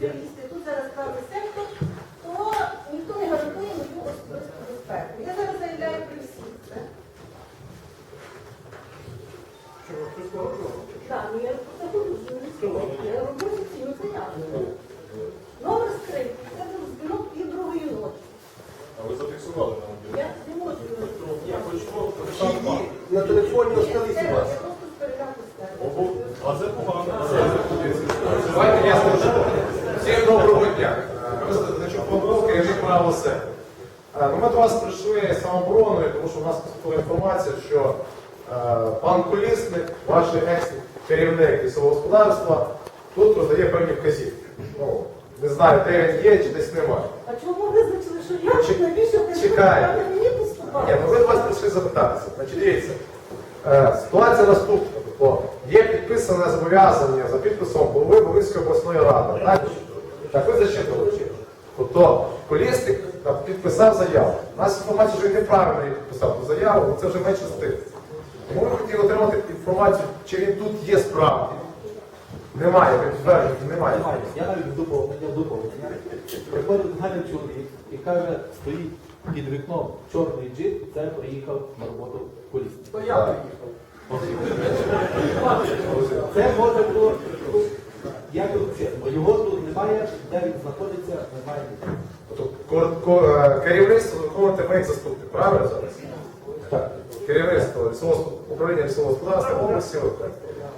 до спеціаліста, тут зараз правий сектор, то ніхто не гарантує мою особисту безпеку. Я зараз заявляю при всіх це. Так, ну я це буду Я роблю офіційну заяву. Номер скрипки, це був дзвінок пів другої ночі. А ви зафіксували на мобілі? Я не можу його Почему? На телефоні Ні, остались це у я вас. просто з переляку скажу. А це погано. Давайте я скажу. Всім доброго дня. Значить, Павло, керівник правого сектору. Е, ну, Ми до вас прийшли самообороною, тому що у нас поступила інформація, що е, пан Колісник, ваш екс-керівник лісового господарства, тут роздає певні вказівки. Ну, не знаю, де він є чи десь немає. А чому ви визначили, що я Чек- навіщо чекай. так Ні, ну ви до вас прийшли запитатися. Значить, дивіться, е, ситуація наступна. Тобто, є підписане зобов'язання за підписом голови Волинської обласної ради. Так, так ви зачитували. Тобто, Колісник е, підписав заяву. У нас інформація вже неправильно підписав ту заяву, це вже менше з тим. Тому ми хотіли отримати інформацію, чи він тут є справді. Немає, ви підтверджуєте, немає. Немає. Я навіть доповнення, доповнення. Приходить гарний чоловік і каже, стоїть під вікном чорний джип, це приїхав на роботу поліції. То я Це може було, як тут це, бо його тут немає, де він знаходиться, немає. ко- е, керівництво виконувати ви як заступник, правильно зараз? Так. Керівництво управління лісового господарства області.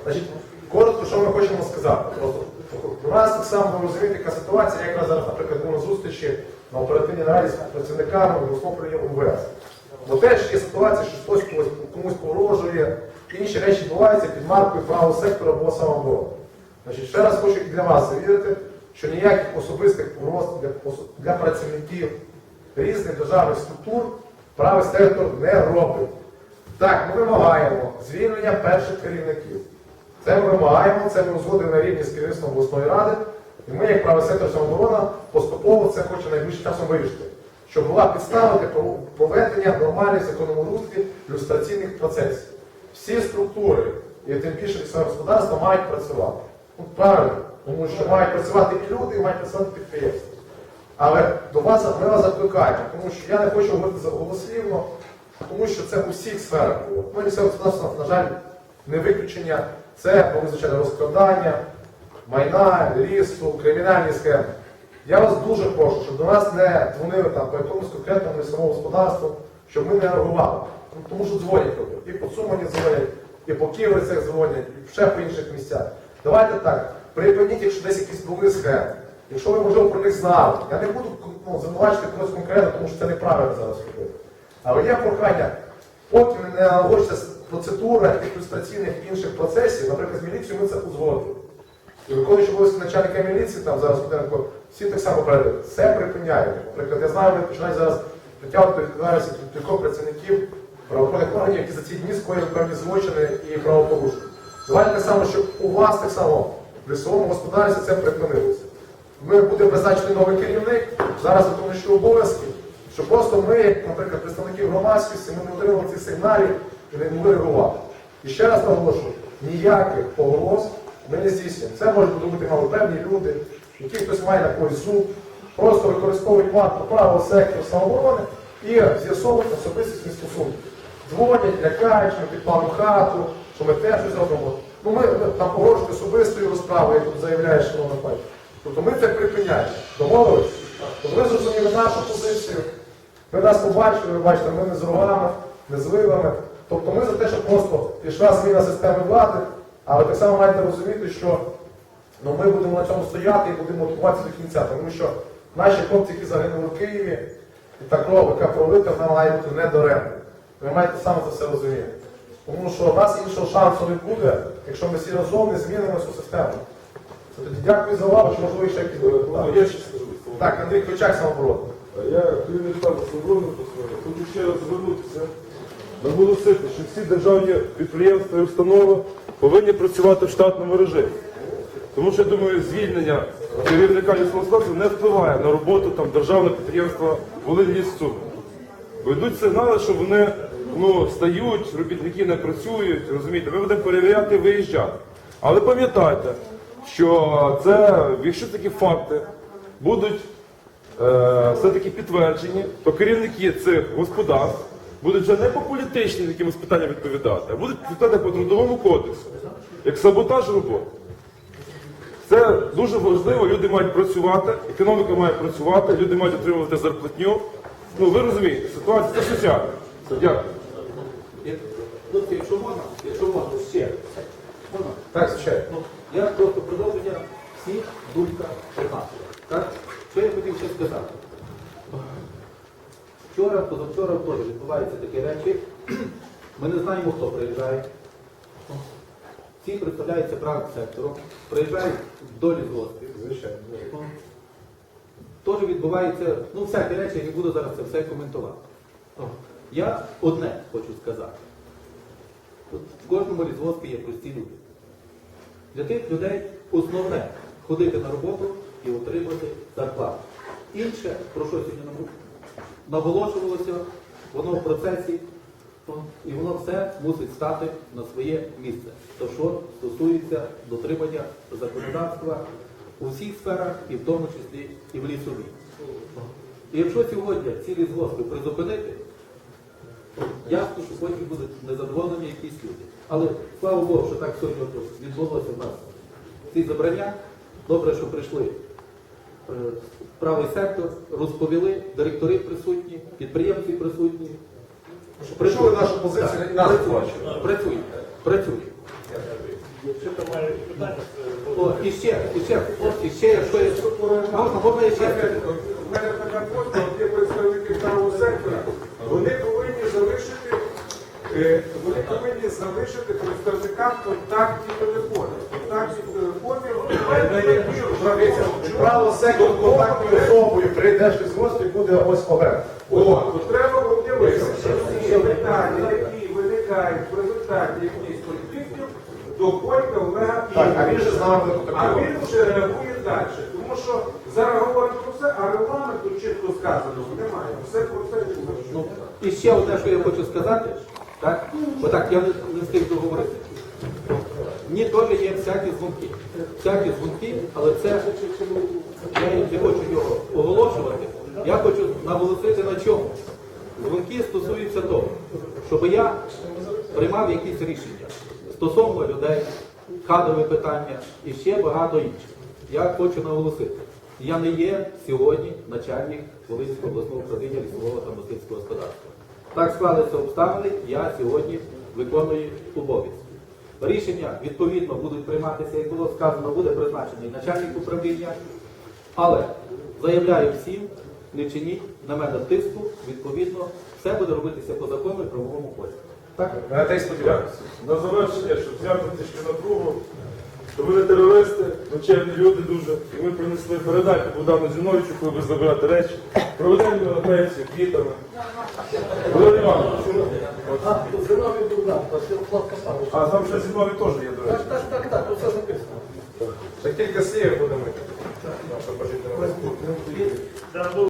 Значить, коротко, що ми хочемо сказати. У нас так само ви розумієте, яка ситуація, як ми зараз, наприклад, були на зустрічі на оперативній нараді з працівниками обласного управління Бо теж є ситуація, що хтось комусь погрожує, інші речі відбуваються під маркою правого сектора або самооборони. Значить, ще раз хочу для вас завірити, що ніяких особистих погроз для, для працівників різних державних структур правий сектор не робить. Так, ми вимагаємо звільнення перших керівників. Це ми вимагаємо, це ми узгодили на рівні з керівництвом обласної ради. І ми, як правий сектор самооборона, поступово це хоче найближчим часом вирішити. Щоб була підстава для проведення нормальних законному руслі люстраційних процесів. Всі структури, і тим більше лісове господарство, мають працювати. Ну, правильно, тому що мають працювати і люди, і мають працювати підприємства. Але до вас вас закликаємо, тому що я не хочу говорити за голослівно, тому що це у всіх сферах було. Ну, господарство, на жаль, не виключення. Це були, звичайно, розкрадання, майна, лісу, кримінальні схеми. Я вас дуже прошу, щоб до нас не дзвонили там по якомусь конкретному лісовому господарству, щоб ми не реагували. Ну, Тому що дзвонять люди. І по Сумані дзвонять, і по Ківерцях дзвонять, і ще по інших місцях. Давайте так, припиніть, якщо десь якісь були схеми. Якщо ви, можливо, про них знали, я не буду ну, звинувачити когось конкретно, тому що це неправильно зараз робити. Але є прохання, поки не налагодиться процедура ілюстраційних інших процесів, наприклад, з міліцією ми це узгодили. І виконуючи обов'язки начальника міліції, там зараз Руденко, всі так само передають. Все припиняють. Наприклад, я знаю, вони починають зараз притягувати до кількох працівників правоохоронних органів, які за ці дні скоїли певні злочини і правопорушення. Давайте так само, щоб у вас так само в лісовому господарстві це припинилося. Ми будемо призначений новий керівник, зараз виконуючи обов'язки, щоб просто ми, як, наприклад, представники громадськості, ми не отримали цих сигналів і не могли реагувати. І ще раз наголошую, ніяких погроз ми не здійснюємо. Це можуть бути мали певні люди, які хтось має на когось зуб, просто використовують марку правого сектору самооборони і з'ясовують особистісні стосунки. Дзвонять, лякають, що підпалимо хату, що ми теж щось робимо. Ну ми там погрожують особистою розправою, як тут заявляє шановна пані. Тобто ми це припиняємо. Домовились? Тобто ви зрозуміли нашу позицію. Ви нас побачили, ви бачите, ми не з рогами, не з вивами. Тобто ми за те, щоб просто пішла зміна системи влади, але так само маєте розуміти, що ну, ми будемо на цьому стояти і будемо готуватися до кінця, тому що наші хлопці, які загинули в Києві, і та кров, яка пролита, вона має бути недоремною. Ви маєте саме це все розуміти. Тому що у нас іншого шансу не буде, якщо ми всі разом не змінимо цю систему. Це тоді дякую за увагу, що можливо ще якісь Ну, я ще скажу. Так, Андрій Ключак самооборот. Я керівник штабу Свободи хочу ще раз звернутися, наголосити, що всі державні підприємства і установи повинні працювати в штатному режимі. Тому що я думаю, звільнення керівника лісомословців не впливає на роботу там державного підприємства Волинь-Ліс-Суми. Бо йдуть сигнали, що вони ну, стають, робітники не працюють, розумієте, ми будемо перевіряти виїжджати. Але пам'ятайте, що це, якщо такі факти будуть е, все-таки підтверджені, то керівники цих господарств будуть вже не по політичним якимось питанням відповідати, а будуть відповідати по трудовому кодексу, як саботаж роботи. Це дуже важливо, люди мають працювати, економіка має працювати, люди мають отримувати зарплатню. Ну ви розумієте, ситуація це соціальна. Дякую. Хлопці, якщо можна, якщо можна, ще. Можна? Так, звичайно. Ну, я просто продовження всіх думка однакова. Так? Що я хотів ще сказати? Вчора, позавчора теж відбуваються такі речі. Ми не знаємо, хто приїжджає. Всі представляються правим сектором, приїжджають до лісгоспів. Звичайно. Теж відбувається, ну всякі речі, я не буду зараз це все коментувати. Я одне хочу сказати. От в кожному лісгоспі є прості люди. Для тих людей основне ходити на роботу і отримати зарплату. Інше, про що сьогодні наголошувалося, воно в процесі, і воно все мусить стати на своє місце. То що стосується дотримання законодавства у всіх сферах, і в тому числі і в лісовій. І якщо сьогодні ці лісгоспи призупинити, ясно, що потім будуть незадоволені якісь люди. Але слава Богу, що так сьогодні відбулося в нас ці забрання. Добре, що прийшли е, правий сектор, розповіли, директори присутні, підприємці присутні. Почули нашу позицію нас бачили. Працюють, працюють. О, і ще, і ще, і ще, якщо є- можна, можна і ще. У мене така просьба, от є представники правого сектора, вони повинні залишити, е, вони повинні залишити представникам контактні телефони. Контактні телефони, на які Право сектору контактною особою прийдеш із гості, буде ось. О, треба подивитися, що всі питання, які виникають в результаті якихось конфліктів, доходять до Олега Так, а він же з нами А він вже реагує далі. Тому що зараз говорить про все, а регламенту чітко сказано немає. Все про це Ну, і ще одне, що я хочу сказати, так? Бо так я не, не встиг договорити. Мені теж є всякі дзвонки. Всякі дзвонки, але це я не хочу його оголошувати. Я хочу наголосити на чому. Дзвонки стосуються того, щоб я приймав якісь рішення стосовно людей, кадрові питання і ще багато інших. Я хочу наголосити. Я не є сьогодні начальник Волинського обласного управління лісового та мисливського господарства. Так склалися обставини, я сьогодні виконую обов'язки. Рішення відповідно будуть прийматися, як було сказано, буде призначений начальник управління. Але заявляю всім, не чиніть на мене тиску, відповідно, все буде робитися по закону і правовому полі. Так? На те й сподіваємося. На завершення, щоб зняти трішки напругу, то ви не терористи, дочевні люди дуже. І ми принесли передайте Богдану Зіновичу, коли ви заберете речі. Проведемо його на пенсію квітами. Володимир Іванович, а там ще Зінові теж є, до речі. Так, так, так, тут все записано. Ще кілька слів будемо. Щоб пожити на